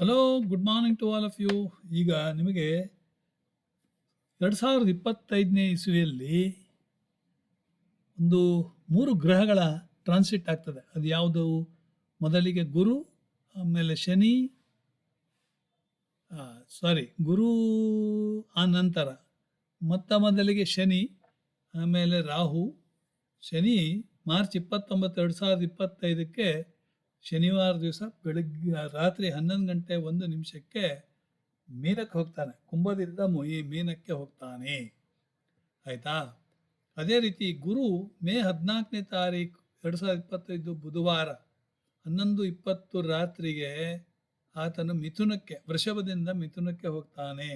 Hello good morning to all of you ಈಗ ನಿಮಗೆ ಎರಡು ಸಾವಿರದ ಇಪ್ಪತ್ತೈದನೇ ಇಸುವಿಯಲ್ಲಿ ಒಂದು ಮೂರು ಗ್ರಹಗಳ ಟ್ರಾನ್ಸಿಟ್ ಆಗ್ತದೆ. ಅದು ಯಾವುದು? ಮೊದಲಿಗೆ ಗುರು, ಆಮೇಲೆ ಶನಿ ಸಾರಿ ಗುರು ಆ ನಂತರ. ಮತ್ತ ಮೊದಲಿಗೆ ಶನಿ, ಆಮೇಲೆ ರಾಹು. ಶನಿ ಮಾರ್ಚ್ ಇಪ್ಪತ್ತೊಂಬತ್ತು, ಎರಡು ಸಾವಿರದ ಇಪ್ಪತ್ತೈದಕ್ಕೆ ಶನಿವಾರ ದಿವಸ ಬೆಳಗ್ಗೆ ರಾತ್ರಿ ಹನ್ನೊಂದು ಗಂಟೆ ಒಂದು ನಿಮಿಷಕ್ಕೆ ಮೀನಕ್ಕೆ ಹೋಗ್ತಾನೆ. ಕುಂಭದಿಂದ ಮೊಯಿ ಮೀನಕ್ಕೆ ಹೋಗ್ತಾನೆ. ಆಯಿತಾ? ಅದೇ ರೀತಿ ಗುರು ಮೇ ಹದಿನಾಲ್ಕನೇ ತಾರೀಕು ಎರಡು ಸಾವಿರದ ಇಪ್ಪತ್ತೈದು ಬುಧವಾರ ಹನ್ನೊಂದು ಇಪ್ಪತ್ತು ರಾತ್ರಿಗೆ ಆತನು ಮಿಥುನಕ್ಕೆ, ವೃಷಭದಿಂದ ಮಿಥುನಕ್ಕೆ ಹೋಗ್ತಾನೆ.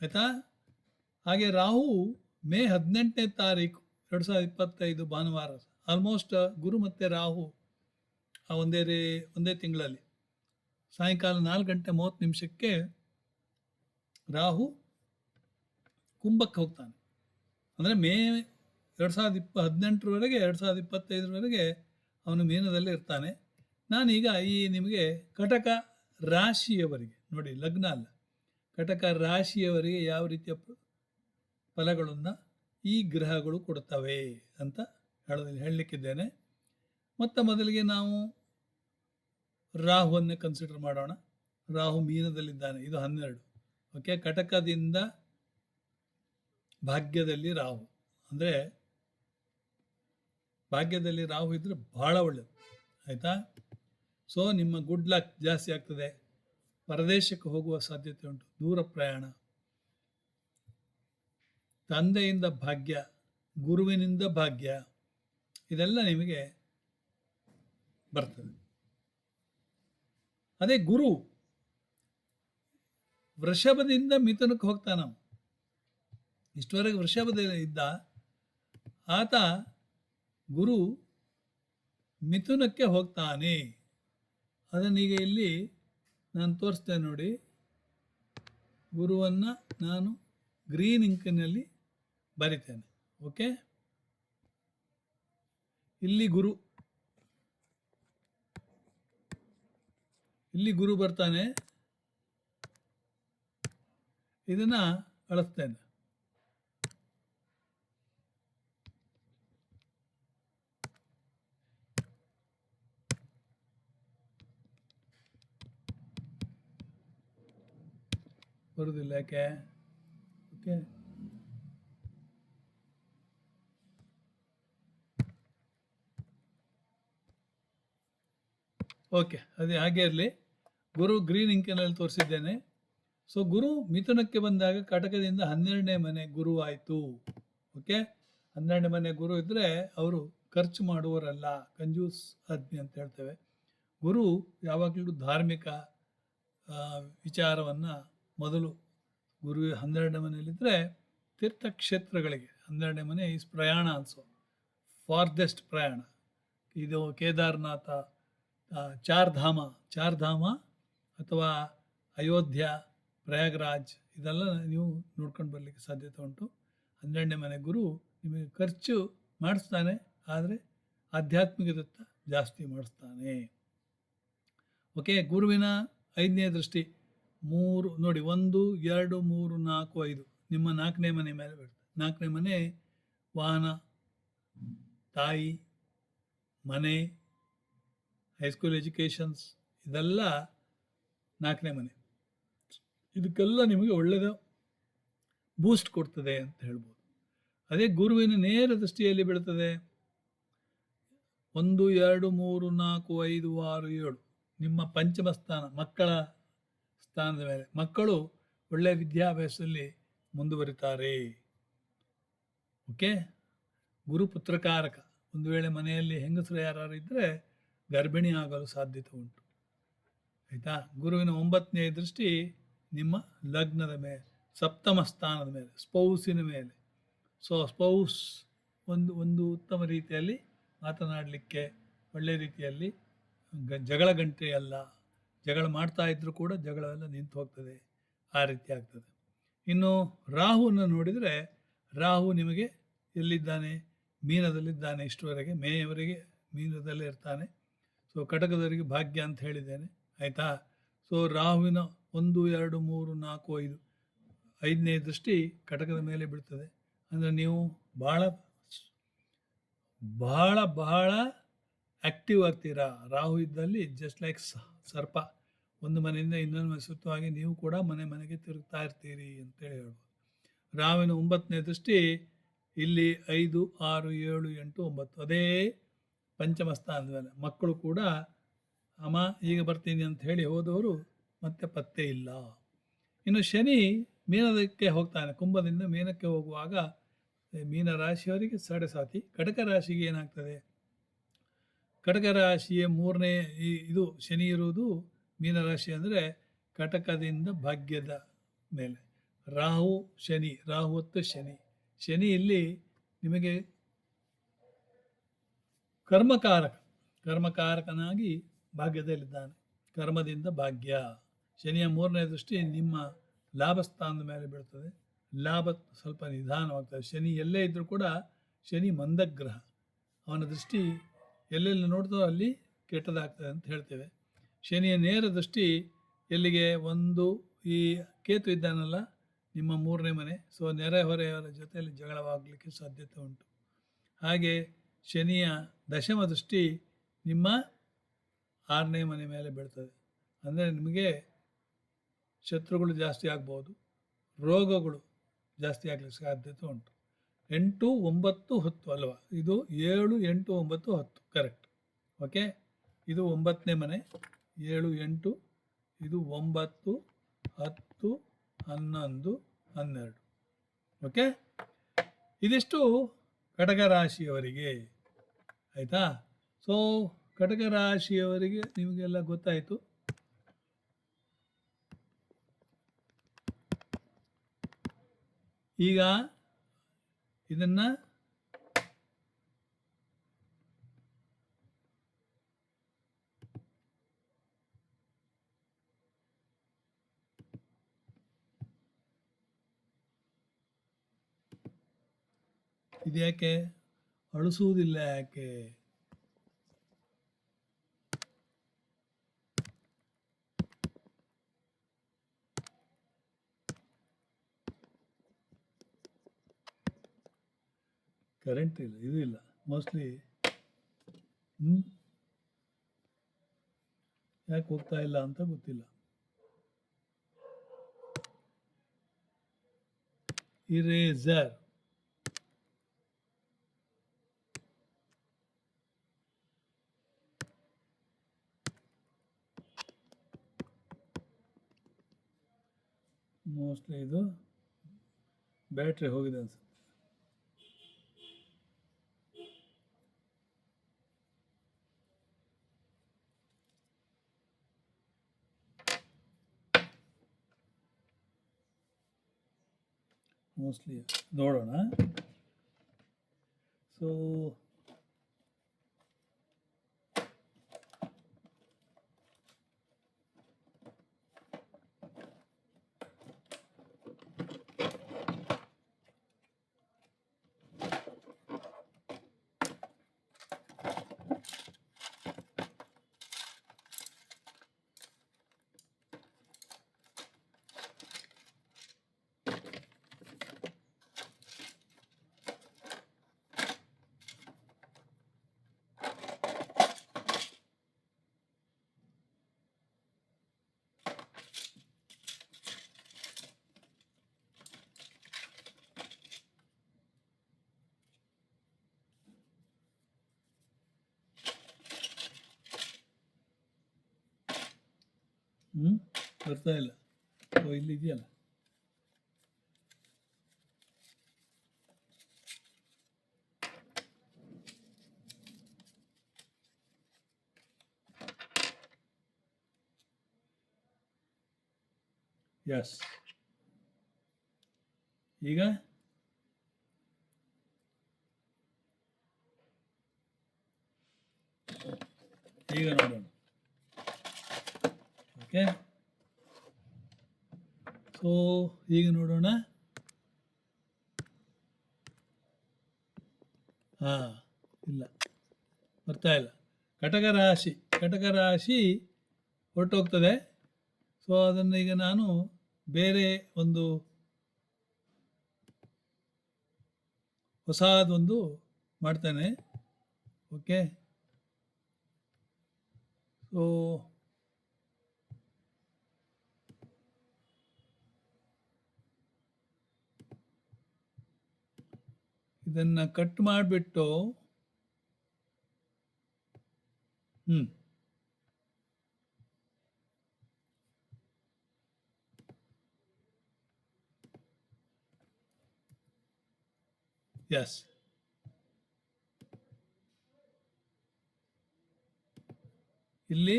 ಆಯಿತಾ? ಹಾಗೆ ರಾಹು ಮೇ ಹದಿನೆಂಟನೇ ತಾರೀಕು ಎರಡು ಸಾವಿರದ ಇಪ್ಪತ್ತೈದು ಭಾನುವಾರ ಆಲ್ಮೋಸ್ಟ್ ಗುರು ಮತ್ತು ರಾಹು ಆ ಒಂದೇ ರೀ, ಒಂದೇ ತಿಂಗಳಲ್ಲಿ ಸಾಯಂಕಾಲ ನಾಲ್ಕು ಗಂಟೆ ಮೂವತ್ತು ನಿಮಿಷಕ್ಕೆ ರಾಹು ಕುಂಭಕ್ಕೆ ಹೋಗ್ತಾನೆ. ಅಂದರೆ ಮೇ ಎರಡು ಸಾವಿರದ ಇಪ್ಪ, ಹದಿನೆಂಟರವರೆಗೆ, ಎರಡು ಸಾವಿರದ ಇಪ್ಪತ್ತೈದರವರೆಗೆ ಅವನು ಮೀನದಲ್ಲಿ ಇರ್ತಾನೆ. ನಾನೀಗ ಈ ನಿಮಗೆ ಕಟಕ ರಾಶಿಯವರಿಗೆ, ನೋಡಿ ಲಗ್ನ ಅಲ್ಲ, ಕಟಕ ರಾಶಿಯವರಿಗೆ ಯಾವ ರೀತಿಯ ಫಲಗಳನ್ನು ಈ ಗ್ರಹಗಳು ಕೊಡ್ತವೆ ಅಂತ ಹೇಳ ಹೇಳಲಿಕ್ಕಿದ್ದೇನೆ. ಮೊತ್ತ ಮೊದಲಿಗೆ ನಾವು ರಾಹುವನ್ನು ಕನ್ಸಿಡರ್ ಮಾಡೋಣ. ರಾಹು ಮೀನದಲ್ಲಿದ್ದಾನೆ, ಇದು ಹನ್ನೆರಡು. ಓಕೆ ಕಟಕದಿಂದ ಭಾಗ್ಯದಲ್ಲಿ ರಾಹು. ಅಂದರೆ ಭಾಗ್ಯದಲ್ಲಿ ರಾಹು ಇದ್ದರೆ ಭಾಳ ಒಳ್ಳೆಯದು ಆಯಿತಾ? ಸೊ ನಿಮ್ಮ ಗುಡ್ ಲಕ್ ಜಾಸ್ತಿ ಆಗ್ತದೆ. ಪರದೇಶಕ್ಕೆ ಹೋಗುವ ಸಾಧ್ಯತೆ ಉಂಟು. ದೂರ ಪ್ರಯಾಣ. ತಂದೆಯಿಂದ ಭಾಗ್ಯ, ಗುರುವಿನಿಂದ ಭಾಗ್ಯ. ಇದೆಲ್ಲ ನಿಮಗೆ ಬರ್ತದೆ. ಅದೇ ಗುರು ವೃಷಭದಿಂದ ಮಿಥುನಕ್ಕೆ ಹೋಗ್ತಾನ ಇಷ್ಟವರೆಗೆ ವೃಷಭದ ಇದ್ದ ಆತ ಗುರು ಮಿಥುನಕ್ಕೆ ಹೋಗ್ತಾನೆ. ಅದನ್ನೀಗ ಇಲ್ಲಿ ನಾನು ತೋರಿಸ್ತೇನೆ ನೋಡಿ. ಗುರುವನ್ನು ನಾನು ಗ್ರೀನ್ ಇಂಕಿನಲ್ಲಿ ಬರಿತೇನೆ. ಓಕೆ ಇಲ್ಲಿ ಗುರು. ಇಲ್ಲಿ ಗುರು ಬರ್ತಾನೆ. ಇದನ್ನ ಅಳಿಸ್ತೇನೆ. ಬರುವುದಿಲ್ಲ ಯಾಕೆ? ಓಕೆ ಓಕೆ, ಅದೇ ಹಾಗೆ ಇರಲಿ. ಗುರು ಗ್ರೀನ್ ಇಂಕಿನಲ್ಲಿ ತೋರಿಸಿದ್ದೇನೆ. ಸೊ ಗುರು ಮಿಥುನಕ್ಕೆ ಬಂದಾಗ ಕಟಕದಿಂದ ಹನ್ನೆರಡನೇ ಮನೆ ಗುರು ಆಯಿತು ಓಕೆ, ಹನ್ನೆರಡನೇ ಮನೆ ಗುರು ಇದ್ದರೆ ಅವರು ಖರ್ಚು ಮಾಡುವವರಲ್ಲ, ಕಂಜೂಸ್ ಆದ್ಮಿ ಅಂತ ಹೇಳ್ತೇವೆ. ಗುರು ಯಾವಾಗಲೂ ಧಾರ್ಮಿಕ ವಿಚಾರವನ್ನು ಮೊದಲು ಗುರು ಹನ್ನೆರಡನೇ ಮನೆಯಲ್ಲಿದ್ದರೆ ತೀರ್ಥಕ್ಷೇತ್ರಗಳಿಗೆ, ಹನ್ನೆರಡನೇ ಮನೆ ಈಸ್ ಪ್ರಯಾಣ ಅನ್ಸೋ ಫಾರ್ದೆಸ್ಟ್ ಪ್ರಯಾಣ. ಇದು ಕೇದಾರ್ನಾಥ ಚಾರ್ಧಾಮ ಚಾರ್ಧಾಮ ಅಥವಾ ಅಯೋಧ್ಯ, ಪ್ರಯಾಗ್ರಾಜ್ ಇದೆಲ್ಲ ನೀವು ನೋಡ್ಕೊಂಡು ಬರಲಿಕ್ಕೆ ಸಾಧ್ಯತೆ ಉಂಟು. ಹನ್ನೆರಡನೇ ಮನೆ ಗುರು ನಿಮಗೆ ಖರ್ಚು ಮಾಡಿಸ್ತಾನೆ, ಆದರೆ ಆಧ್ಯಾತ್ಮಿಕದತ್ತ ಜಾಸ್ತಿ ಮಾಡಿಸ್ತಾನೆ. ಓಕೆ, ಗುರುವಿನ ಐದನೇ ದೃಷ್ಟಿ, ಮೂರು, ನೋಡಿ, ಒಂದು, ಎರಡು, ಮೂರು, ನಾಲ್ಕು, ಐದು, ನಿಮ್ಮ ನಾಲ್ಕನೇ ಮನೆ ಮೇಲೆ ಬೀಳ್ತದೆ ನಾಲ್ಕನೇ ಮನೆ ವಾಹನ, ತಾಯಿ, ಮನೆ ಹೈಸ್ಕೂಲ್ ಎಜುಕೇಷನ್ಸ್ ಇದೆಲ್ಲ ನಾಲ್ಕನೇ ಮನೆ. ಇದಕ್ಕೆಲ್ಲ ನಿಮಗೆ ಒಳ್ಳೆಯದು ಬೂಸ್ಟ್ ಕೊಡ್ತದೆ ಅಂತ ಹೇಳ್ಬೋದು. ಅದೇ ಗುರುವಿನ ನೇರ ದೃಷ್ಟಿಯಲ್ಲಿ ಬೀಳ್ತದೆ. ಒಂದು, ಎರಡು, ಮೂರು, ನಾಲ್ಕು, ಐದು, ಆರು, ಏಳು. ನಿಮ್ಮ ಪಂಚಮ ಸ್ಥಾನ, ಮಕ್ಕಳ ಸ್ಥಾನದ ಮೇಲೆ. ಮಕ್ಕಳು ಒಳ್ಳೆಯ ವಿದ್ಯಾಭ್ಯಾಸದಲ್ಲಿ ಮುಂದುವರಿತಾರೆ. ಓಕೆ ಗುರು ಪುತ್ರಕಾರಕ ಒಂದು ವೇಳೆ ಮನೆಯಲ್ಲಿ ಹೆಂಗಸರು ಯಾರು ಇದ್ದರೆ ಗರ್ಭಿಣಿ ಆಗಲು ಸಾಧ್ಯತೆ ಉಂಟು. ಆಯಿತಾ? ಗುರುವಿನ ಒಂಬತ್ತನೇ ದೃಷ್ಟಿ ನಿಮ್ಮ ಲಗ್ನದ ಮೇಲೆ, ಸಪ್ತಮ ಸ್ಥಾನದ ಮೇಲೆ, ಸ್ಪೌಸಿನ ಮೇಲೆ. ಸೊ ಸ್ಪೌಸ್ ಒಂದು ಒಂದು ಉತ್ತಮ ರೀತಿಯಲ್ಲಿ ಮಾತನಾಡಲಿಕ್ಕೆ, ಒಳ್ಳೆ ರೀತಿಯಲ್ಲಿ ಗ, ಜಗಳ ಗಂಟೆ ಅಲ್ಲ. ಜಗಳ ಮಾಡ್ತಾ ಇದ್ದರೂ ಕೂಡ ಜಗಳವೆಲ್ಲ ನಿಂತು ಹೋಗ್ತದೆ. ಆ ರೀತಿ ಆಗ್ತದೆ. ಇನ್ನು ರಾಹುವನ್ನು ನೋಡಿದರೆ, ರಾಹು ನಿಮಗೆ ಎಲ್ಲಿದ್ದಾನೆ? ಮೀನದಲ್ಲಿದ್ದಾನೆ ಇಷ್ಟುವರೆಗೆ, ಮೇಯವರೆಗೆ ಮೀನದಲ್ಲೇ ಇರ್ತಾನೆ. ಸೊ ಕಟಕದವರಿಗೆ ಭಾಗ್ಯ ಅಂತ ಹೇಳಿದ್ದೇನೆ. ಆಯಿತಾ? ಸೊ ರಾಹುವಿನ ಒಂದು, ಎರಡು, ಮೂರು, ನಾಲ್ಕು, ಐದು, ಐದನೇ ದೃಷ್ಟಿ ಕಟಕದ ಮೇಲೆ ಬಿಡ್ತದೆ ಅಂದರೆ ನೀವು ಭಾಳ ಬಹಳ ಬಹಳ ಆ್ಯಕ್ಟಿವ್ ಆಗ್ತೀರಾ? ರಾಹು ಇದ್ದಲ್ಲಿ ಜಸ್ಟ್ ಲೈಕ್ ಸರ್ಪ. ಒಂದು ಮನೆಯಿಂದ ಇನ್ನೊಂದು ಮನೆ ಸುತ್ತವಾಗಿ ನೀವು ಕೂಡ ಮನೆ ಮನೆಗೆ ತಿರುಗ್ತಾ ಇರ್ತೀರಿ ಅಂತೇಳಿ ಹೇಳ್ಬೋದು. ರಾಹುವಿನ ಒಂಬತ್ತನೇ ದೃಷ್ಟಿ ಇಲ್ಲಿ ಐದು, ಆರು, ಏಳು, ಎಂಟು, ಒಂಬತ್ತು. ಅದೇ ಪಂಚಮ ಅಂದಮೇಲೆ ಮೇಲೆ ಮಕ್ಕಳು ಕೂಡ, ಅಮ್ಮ, ಈಗ ಬರ್ತೀನಿ ಅಂತ ಹೇಳಿ ಹೋದವರು ಮತ್ತೆ ಪತ್ತೆ ಇಲ್ಲ. ಇನ್ನು ಶನಿ ಮೀನದಕ್ಕೆ ಹೋಗ್ತಾನೆ. ಕುಂಭದಿಂದ ಮೀನಕ್ಕೆ ಹೋಗುವಾಗ, ಮೀನ ರಾಶಿಯವರಿಗೆ ಸಾಡೆ ಸಾತಿ ಕಟಕ ರಾಶಿಗೆ ಏನಾಗ್ತದೆ? ಕಟಕ ರಾಶಿಯ ಮೂರನೇ ಈ ಇದು ಶನಿ ಇರುವುದು ಮೀನರಾಶಿ ಅಂದರೆ ಕಟಕದಿಂದ ಭಾಗ್ಯದ ಮೇಲೆ. ರಾಹು, ಶನಿ. ರಾಹು ಹೊತ್ತು ಶನಿ. ಶನಿ ಇಲ್ಲಿ ನಿಮಗೆ ಕರ್ಮಕಾರಕ, ಕರ್ಮಕಾರಕನಾಗಿ ಭಾಗ್ಯದಲ್ಲಿದ್ದಾನೆ. ಕರ್ಮದಿಂದ ಭಾಗ್ಯ. ಶನಿಯ ಮೂರನೇ ದೃಷ್ಟಿ ನಿಮ್ಮ ಲಾಭಸ್ಥಾನದ ಮೇಲೆ ಬೀಳ್ತದೆ. ಲಾಭ ಸ್ವಲ್ಪ ನಿಧಾನವಾಗ್ತದೆ. ಶನಿ ಎಲ್ಲೇ ಇದ್ದರೂ ಕೂಡ ಶನಿ ಮಂದಗ್ರಹ. ಅವನ ದೃಷ್ಟಿ ಎಲ್ಲೆಲ್ಲಿ ನೋಡ್ತೋ ಅಲ್ಲಿ ಕೆಟ್ಟದಾಗ್ತದೆ ಅಂತ ಹೇಳ್ತೇವೆ. ಶನಿಯ ನೇರ ದೃಷ್ಟಿ ಎಲ್ಲಿಗೆ? ಒಂದು ಈ ಕೇತು ಇದ್ದಾನಲ್ಲ, ನಿಮ್ಮ ಮೂರನೇ ಮನೆ. ಸೊ ನೆರೆಹೊರೆಯವರ ಜೊತೆಯಲ್ಲಿ ಜಗಳವಾಗಲಿಕ್ಕೆ ಸಾಧ್ಯತೆ ಉಂಟು. ಹಾಗೆ ಶನಿಯ ದಶಮ ದೃಷ್ಟಿ ನಿಮ್ಮ ಆರನೇ ಮನೆ ಮೇಲೆ ಬೀಳ್ತದೆ. ಅಂದರೆ ನಿಮಗೆ ಶತ್ರುಗಳು ಜಾಸ್ತಿ ಆಗ್ಬೋದು, ರೋಗಗಳು ಜಾಸ್ತಿ ಆಗಲಿಕ್ಕೆ ಸಾಧ್ಯತೆ ಉಂಟು. ಎಂಟು ಒಂಬತ್ತು ಹತ್ತು ಅಲ್ವಾ? ಇದು ಏಳು ಎಂಟು ಒಂಬತ್ತು ಹತ್ತು ಕರೆಕ್ಟ್ ಓಕೆ ಇದು ಒಂಬತ್ತನೇ ಮನೆ, ಏಳು ಎಂಟು, ಇದು ಒಂಬತ್ತು ಹತ್ತು ಹನ್ನೊಂದು ಹನ್ನೆರಡು. ಓಕೆ ಇದಿಷ್ಟು ಕಟಕ ರಾಶಿಯವರಿಗೆ ಆಯಿತಾ? ಸೊ ಕಟಕ ರಾಶಿಯವರಿಗೆ ನಿಮಗೆಲ್ಲ ಗೊತ್ತಾಯಿತು. ಈಗ ಇದನ್ನು ಇದ್ಯಾಕೆ? ಅಳಿಸುವುದಿಲ್ಲ ಯಾಕೆ? ಕರೆಂಟ್ ಇಲ್ಲ ಇದು ಇಲ್ಲ. ಮೋಸ್ಟ್ಲಿ ಹ್ಞೂ ಯಾಕೆ ಹೋಗ್ತಾ ಇಲ್ಲ ಅಂತ ಗೊತ್ತಿಲ್ಲ. ಇರೇಸರ್ ಮೋಸ್ಟ್ಲಿ ಇದು ಬ್ಯಾಟ್ರಿ ಹೋಗಿದೆ ಅನ್ಸುತ್ತೆ ಮೋಸ್ಟ್ಲಿ ನೋಡೋಣ ಸೊ ಹ್ಞೂ ಬರ್ತಾ ಇಲ್ಲ. ಓ ಇಲ್ಲಿ ಇದೆಯಲ್ಲ? ಎಸ್ ಈಗ? ಈಗ ನೋಡೋಣ. ಓಕೆ. ಸೊ ಈಗ ನೋಡೋಣ. ಹಾಂ, ಇಲ್ಲ. ಬರ್ತಾ ಇಲ್ಲ. ಕಟಕ ರಾಶಿ ಕಟಕ ರಾಶಿ ಹೊರಟೋಗ್ತದೆ. ಸೊ ಅದನ್ನು ಈಗ ನಾನು ಬೇರೆ ಒಂದು ಹೊಸದೊಂದು ಮಾಡ್ತೇನೆ. ಓಕೆ ಸೊ ಇದನ್ನು ಕಟ್ ಮಾಡಿಬಿಟ್ಟು ಹ್ಞೂ ಎಸ್ ಇಲ್ಲಿ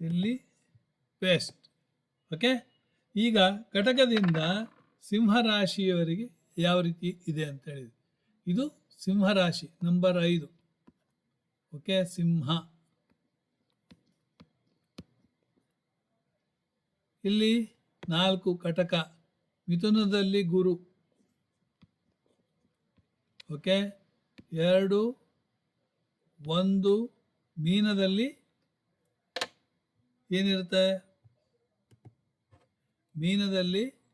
ಇಲ್ಲಿ ಪೇಸ್ಟ್ ಓಕೆ ಈಗ ಕಟಕದಿಂದ ಸಿಂಹರಾಶಿಯವರಿಗೆ ಯಾವ ರೀತಿ ಇದೆ ಅಂತ ಹೇಳಿದೆ ಇದು ಸಿಂಹರಾಶಿ ನಂಬರ್ ಐದು. ಓಕೆ, ಸಿಂಹ. ಇಲ್ಲಿ ನಾಲ್ಕು ಕಟಕ, ಮಿಥುನದಲ್ಲಿ ಗುರು. ಓಕೆ, ಎರಡು, ಒಂದು, ಮೀನದಲ್ಲಿ ಏನಿರುತ್ತೆ? ಮೀನದಲ್ಲಿ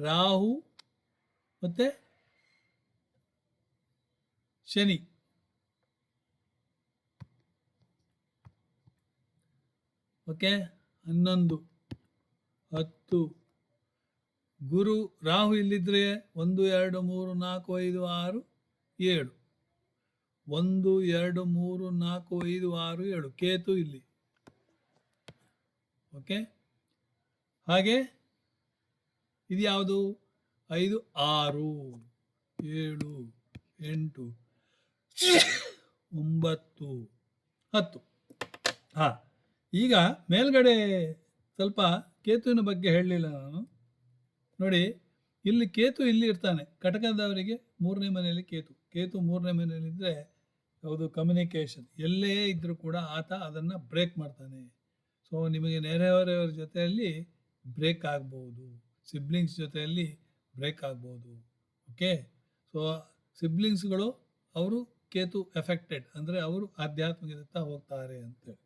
ರಾಹು ಮತ್ತೆ ಶನಿ. ಓಕೆ, ಹನ್ನೊಂದು, ಹತ್ತು. ಗುರು, ರಾಹು ಇಲ್ಲಿದ್ರೆ ಒಂದು, ಎರಡು, ಮೂರು, ನಾಲ್ಕು, ಐದು, ಆರು, ಏಳು. ಒಂದು, ಎರಡು, ಮೂರು, ನಾಲ್ಕು, ಐದು, ಆರು, ಏಳು. ಕೇತು ಇಲ್ಲಿ. ಓಕೆ? ಹಾಗೆ ಇದು ಯಾವುದು? ಐದು, ಆರು, ಏಳು, ಎಂಟು, ಒಂಬತ್ತು, ಹತ್ತು. ಹಾಂ, ಈಗ ಮೇಲ್ಗಡೆ ಸ್ವಲ್ಪ ಕೇತುವಿನ ಬಗ್ಗೆ ಹೇಳಲಿಲ್ಲ ನಾನು. ನೋಡಿ, ಇಲ್ಲಿ ಕೇತು ಇಲ್ಲಿ ಇರ್ತಾನೆ. ಕಟಕದವರಿಗೆ ಮೂರನೇ ಮನೆಯಲ್ಲಿ ಕೇತು. ಕೇತು ಮೂರನೇ ಮನೆಯಲ್ಲಿದ್ದರೆ ಯಾವುದು? ಕಮ್ಯುನಿಕೇಷನ್ ಎಲ್ಲೇ ಇದ್ದರೂ ಕೂಡ ಆತ ಅದನ್ನು ಬ್ರೇಕ್ ಮಾಡ್ತಾನೆ. ಸೊ ನಿಮಗೆ ನೆರೆಹೊರೆಯವರ ಜೊತೆಯಲ್ಲಿ ಬ್ರೇಕ್ ಆಗ್ಬೋದು. ಸಿಬ್ಲಿಂಗ್ಸ್ ಜೊತೆಯಲ್ಲಿ ಬ್ರೇಕ್ ಆಗ್ಬೋದು. ಓಕೆ ಸೊ ಸಿಬ್ಲಿಂಗ್ಸ್ಗಳು ಅವರು ಕೇತು ಎಫೆಕ್ಟೆಡ್ ಅಂದರೆ ಅವರು ಆಧ್ಯಾತ್ಮಿಕದತ್ತ ಹೋಗ್ತಾರೆ ಅಂತೇಳಿ.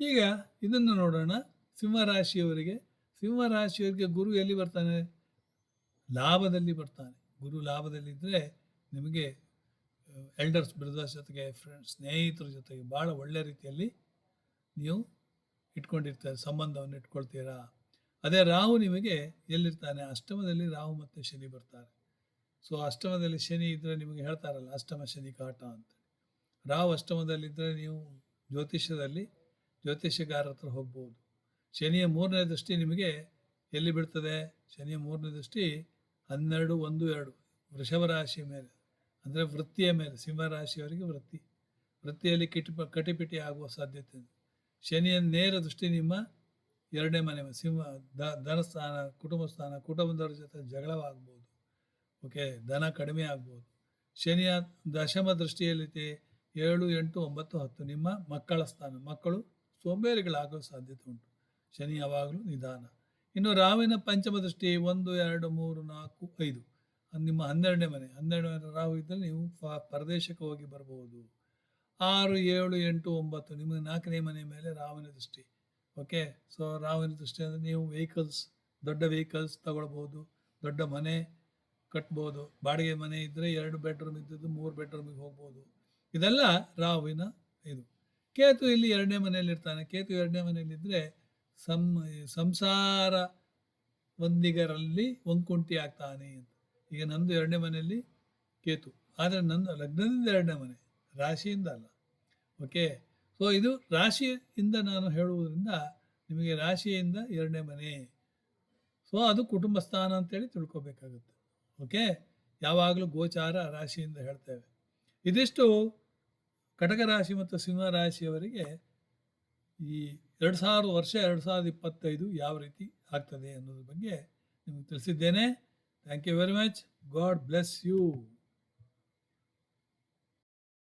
ಈಗ ಇದನ್ನು ನೋಡೋಣ. ಸಿಂಹರಾಶಿಯವರಿಗೆ ಸಿಂಹರಾಶಿಯವರಿಗೆ ಗುರು ಎಲ್ಲಿ ಬರ್ತಾನೆ? ಲಾಭದಲ್ಲಿ ಬರ್ತಾನೆ. ಗುರು ಲಾಭದಲ್ಲಿದ್ದರೆ ನಿಮಗೆ ಎಲ್ಡರ್ಸ್ ಬ್ರದರ್ಸ್ ಜೊತೆಗೆ ಫ್ರೆಂಡ್ಸ್ ಸ್ನೇಹಿತರ ಜೊತೆಗೆ ಭಾಳ ಒಳ್ಳೆ ರೀತಿಯಲ್ಲಿ ನೀವು ಇಟ್ಕೊಂಡಿರ್ತಾರೆ, ಸಂಬಂಧವನ್ನು ಇಟ್ಕೊಳ್ತೀರಾ? ಅದೇ ರಾಹು ನಿಮಗೆ ಎಲ್ಲಿರ್ತಾನೆ? ಅಷ್ಟಮದಲ್ಲಿ ರಾಹು ಮತ್ತು ಶನಿ ಬರ್ತಾರೆ. ಸೊ ಅಷ್ಟಮದಲ್ಲಿ ಶನಿ ಇದ್ದರೆ ನಿಮಗೆ ಹೇಳ್ತಾರಲ್ಲ, ಅಷ್ಟಮ ಶನಿ ಕಾಟ ಅಂತ. ರಾಹು ಅಷ್ಟಮದಲ್ಲಿದ್ದರೆ ನೀವು ಜ್ಯೋತಿಷ್ಯದಲ್ಲಿ ಜ್ಯೋತಿಷ್ಯಗಾರ ಹತ್ರ ಹೋಗ್ಬೋದು. ಶನಿಯ ಮೂರನೇ ದೃಷ್ಟಿ ನಿಮಗೆ ಎಲ್ಲಿ ಬಿಡ್ತದೆ ಶನಿಯ ಮೂರನೇ ದೃಷ್ಟಿ ಹನ್ನೆರಡು, ಒಂದು, ಎರಡು, ವೃಷಭ ರಾಶಿ ಮೇಲೆ. ಅಂದರೆ ವೃತ್ತಿಯ ಮೇಲೆ ಸಿಂಹರಾಶಿಯವರಿಗೆ ವೃತ್ತಿ. ವೃತ್ತಿಯಲ್ಲಿ ಕಿಟಿ ಕಟಿಪಿಟಿ ಆಗುವ ಸಾಧ್ಯತೆ ಇದೆ. ಶನಿಯ ನೇರ ದೃಷ್ಟಿ ನಿಮ್ಮ ಎರಡನೇ ಮನೆ, ಸಿಂಹ, ದ ಧನಸ್ಥಾನ ಕುಟುಂಬ ಸ್ಥಾನ, ಕುಟುಂಬದವ್ರ ಜೊತೆ ಜಗಳವಾಗ್ಬೋದು. ಓಕೆ ಧನ ಕಡಿಮೆ ಆಗ್ಬೋದು. ಶನಿಯ ದಶಮ ದೃಷ್ಟಿಯಲ್ಲಿದೆ, ಏಳು, ಎಂಟು, ಒಂಬತ್ತು, ಹತ್ತು, ನಿಮ್ಮ ಮಕ್ಕಳ ಸ್ಥಾನ. ಮಕ್ಕಳು ಸೋಂಬೇರಿಗಳಾಗೋ ಸಾಧ್ಯತೆ ಉಂಟು. ಶನಿ ಯಾವಾಗಲೂ ನಿಧಾನ. ಇನ್ನು ರಾವಿನ ಪಂಚಮ ದೃಷ್ಟಿ ಒಂದು, ಎರಡು, ಮೂರು, ನಾಲ್ಕು, ಐದು. ನಿಮ್ಮ ಹನ್ನೆರಡನೇ ಮನೆ. ಹನ್ನೆರಡನೇ ಮನೆ ರಾಹು ಇದ್ದರೆ ನೀವು ಪರದೇಶಕ್ಕೆ ಹೋಗಿ ಬರ್ಬೋದು ಆರು, ಏಳು, ಎಂಟು, ಒಂಬತ್ತು. ನಿಮಗೆ ನಾಲ್ಕನೇ ಮನೆ ಮೇಲೆ ರಾವಣ ದೃಷ್ಟಿ. ಓಕೆ ಸೊ ರಾವಣ ದೃಷ್ಟಿ ಅಂದರೆ ನೀವು ವೆಹಿಕಲ್ಸ್ ದೊಡ್ಡ ವೆಹಿಕಲ್ಸ್ ತಗೊಳ್ಬೋದು ದೊಡ್ಡ ಮನೆ ಕಟ್ಬೋದು, ಬಾಡಿಗೆ ಮನೆ ಇದ್ದರೆ ಎರಡು ಬೆಡ್ರೂಮ್ ಇದ್ದದ್ದು ಮೂರು ಬೆಡ್ರೂಮಿಗೆ ಹೋಗ್ಬೋದು. ಇದೆಲ್ಲ ರಾವಿನ ಇದು. ಕೇತು ಇಲ್ಲಿ ಎರಡನೇ ಮನೆಯಲ್ಲಿ ಇರ್ತಾನೆ. ಕೇತು ಎರಡನೇ ಮನೆಯಲ್ಲಿದ್ದರೆ ಸಂ, ಸಂಸಾರ ಒಂದಿಗರಲ್ಲಿ ಒಂಕುಂಟಿ ಆಗ್ತಾನೆ ಅಂತ. ಈಗ ನಂದು ಎರಡನೇ ಮನೆಯಲ್ಲಿ ಕೇತು. ಆದರೆ ನಂದು ಲಗ್ನದಿಂದ ಎರಡನೇ ಮನೆ. ರಾಶಿಯಿಂದ ಅಲ್ಲ ಓಕೆ ಸೊ ಇದು ರಾಶಿಯಿಂದ ನಾನು ಹೇಳುವುದರಿಂದ ನಿಮಗೆ ರಾಶಿಯಿಂದ ಎರಡನೇ ಮನೆ. ಸೊ ಅದು ಕುಟುಂಬ ಸ್ಥಾನ ಅಂತೇಳಿ ತಿಳ್ಕೊಬೇಕಾಗುತ್ತೆ. ಓಕೆ ಯಾವಾಗಲೂ ಗೋಚಾರ ರಾಶಿಯಿಂದ ಹೇಳ್ತೇವೆ. ಇದಿಷ್ಟು ಕಟಕ ರಾಶಿ ಮತ್ತು ಸಿಂಹ ರಾಶಿಯವರಿಗೆ ಈ ಎರಡು ಸಾವಿರ ವರ್ಷ, ಎರಡು ಸಾವಿರದ ಇಪ್ಪತ್ತೈದು ಯಾವ ರೀತಿ ಆಗ್ತದೆ ಅನ್ನೋದ್ರ ಬಗ್ಗೆ ನಿಮಗೆ ತಿಳಿಸಿದ್ದೇನೆ. Thank you very much God bless you